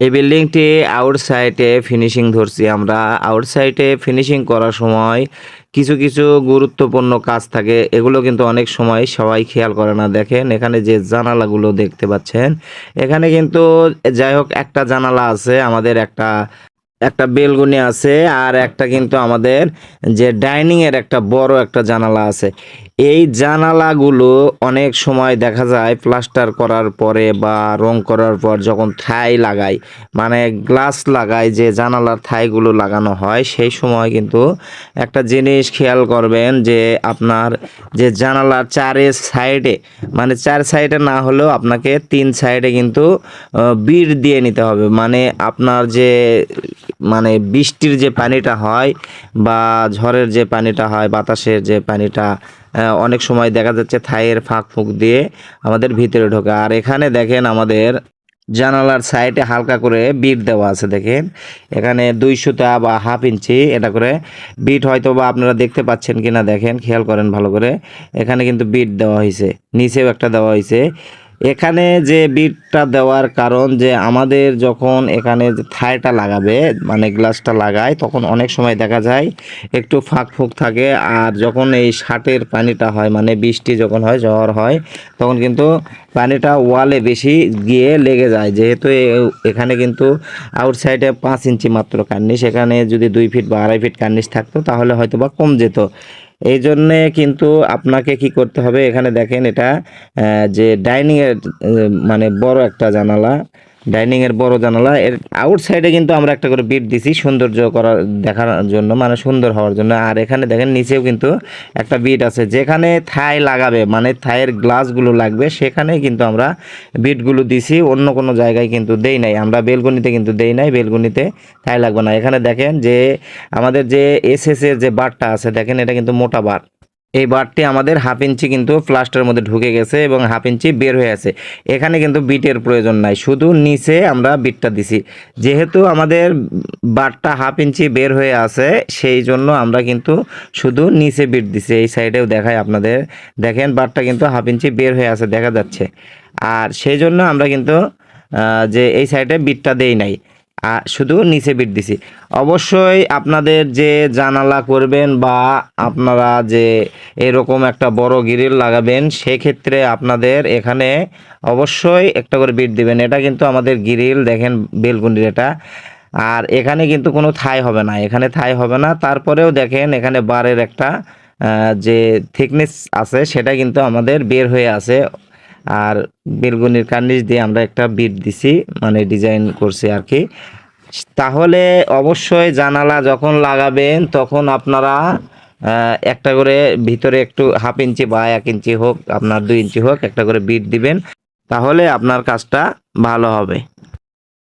এই বিল্ডিংটি আউটসাইডে ফিনিশিং ধরছি আমরা। আউটসাইডে ফিনিশিং করার সময় কিছু কিছু গুরুত্বপূর্ণ কাজ থাকে। এগুলো কিন্তু অনেক সময় সবাই খেয়াল করে না। দেখেন, এখানে যে জানালাগুলো দেখতে পাচ্ছেন, এখানে কিন্তু যাই হোক একটা জানালা আছে, আমাদের একটা একটা বেলগুনি আছে আর একটা কিন্তু আমাদের যে ডাইনিং এর একটা বড় একটা জানালা আছে। এই জানালাগুলো অনেক সময় দেখা যায় প্লাস্টার করার পরে বা রং করার পর যখন থাই লাগাই মানে গ্লাস লাগাই যে জানালার থাইগুলো লাগানো হয়, সেই সময় কিন্তু একটা জিনিস খেয়াল করবেন যে আপনার যে জানালার চারের সাইডে মানে চার সাইডে না হলেও আপনাকে তিন সাইডে কিন্তু বিড় দিয়ে নিতে হবে। মানে আপনার যে মানে বৃষ্টির যে পানিটা হয় বা ঝড়ের যে পানিটা হয়, বাতাসের যে পানিটা অনেক সময় দেখা যাচ্ছে থাইয়ের ফাঁক ফুঁক দিয়ে আমাদের ভিতরে ঢোকে। আর এখানে দেখেন আমাদের জানালার সাইডে হালকা করে বিট দেওয়া আছে, দেখেন। এখানে দুইশোটা বা হাফ ইঞ্চি এটা করে বিট হয়তো বা আপনারা দেখতে পাচ্ছেন কিনা, দেখেন। খেয়াল করেন ভালো করে। এখানে কিন্তু বিট দেওয়া হয়েছে নিচেও একটা দেওয়া হয়েছে এখানে যে বিটটা দেওয়ার কারণ যে আমাদের যখন এখানে যে থাইটা লাগাবে মানে গ্লাসটা লাগায়, তখন অনেক সময় দেখা যায় একটু ফাঁক ফুঁক থাকে। আর যখন এই শার্টের পানিটা হয় মানে বৃষ্টি যখন হয়, ঝড় হয়, তখন কিন্তু পানিটা ওয়ালে বেশি গিয়ে লেগে যায়। যেহেতু এখানে কিন্তু আউটসাইডে পাঁচ ইঞ্চি মাত্র কার্নিশ, এখানে যদি দুই ফিট বা আড়াই ফিট কার্নিশ থাকতো, তাহলে হয়তো বা কম যেত। এই জন্যে কিন্তু আপনাকে কি করতে হবে? এখানে দেখেন এটা যে ডাইনিংয়ের মানে বড় একটা জানালা। ডাইনিং এর বড় জানালা। এর আউট সাইডে কিন্তু আমরা একটা করে বিট দিছি, সৌন্দর্য করার দেখার জন্য মানে সুন্দর হওয়ার জন্য। আর এখানে দেখেন, নিচেও কিন্তু একটা বিট আছে। যেখানে থাই লাগাবে মানে থাইয়ের গ্লাসগুলো লাগবে সেখানে কিন্তু আমরা বিটগুলো দিছি। অন্য কোনো জায়গায় কিন্তু দেই নাই। আমরা বেলগুনিতে কিন্তু দেই নাই বেলগুনিতে থাই লাগবে না। এখানে দেখেন যে, আমাদের যে এস এর যে বারটা আছে, দেখেন এটা কিন্তু মোটা বার এই বারটি আমাদের হাফ ইঞ্চি কিন্তু প্লাস্টারের মধ্যে ঢুকে গেছে এবং হাফ ইঞ্চি বের হয়ে আছে। এখানে কিন্তু বিটের প্রয়োজন নাই, শুধু নিচে আমরা বিটটা দিছি। যেহেতু আমাদের বারটা হাফ ইঞ্চি বের হয়ে আছে, সেই জন্য আমরা কিন্তু শুধু নিচে বিট দিছি। এই সাইডেও দেখায় আপনাদের। দেখেন, বারটা কিন্তু হাফ ইঞ্চি বের হয়ে আছে, দেখা যাচ্ছে। আর সেই জন্য আমরা কিন্তু যে এই সাইডে বিটটা দেই নাই। শুধু নিচে বিট দিছি। অবশ্যই আপনাদের যে জানালা করবেন বা আপনারা যে এরকম একটা বড় গ্রিল লাগাবেন, সেক্ষেত্রে আপনাদের এখানে অবশ্যই একটা করে বিট দিবেন। এটা কিন্তু আমাদের গ্রিল দেখেন বেলকুনির এটা। আর এখানে কিন্তু কোনো থাই হবে না। এখানে থাই হবে না। তারপরেও দেখেন এখানে বারের একটা যে থিকনেস আছে, সেটা কিন্তু আমাদের বের হয়ে আছে। আর বেলগুনির কার্নিশ দিয়ে আমরা একটা বিট দিছি মানে ডিজাইন করছি আর কি। তাহলে অবশ্যই জানালা যখন লাগাবেন, তখন আপনারা একটা করে ভিতরে একটু হাফ ইঞ্চি বা এক ইঞ্চি হোক, আপনার দুই ইঞ্চি হোক, একটা করে বিট দিবেন। তাহলে আপনার কাজটা ভালো হবে।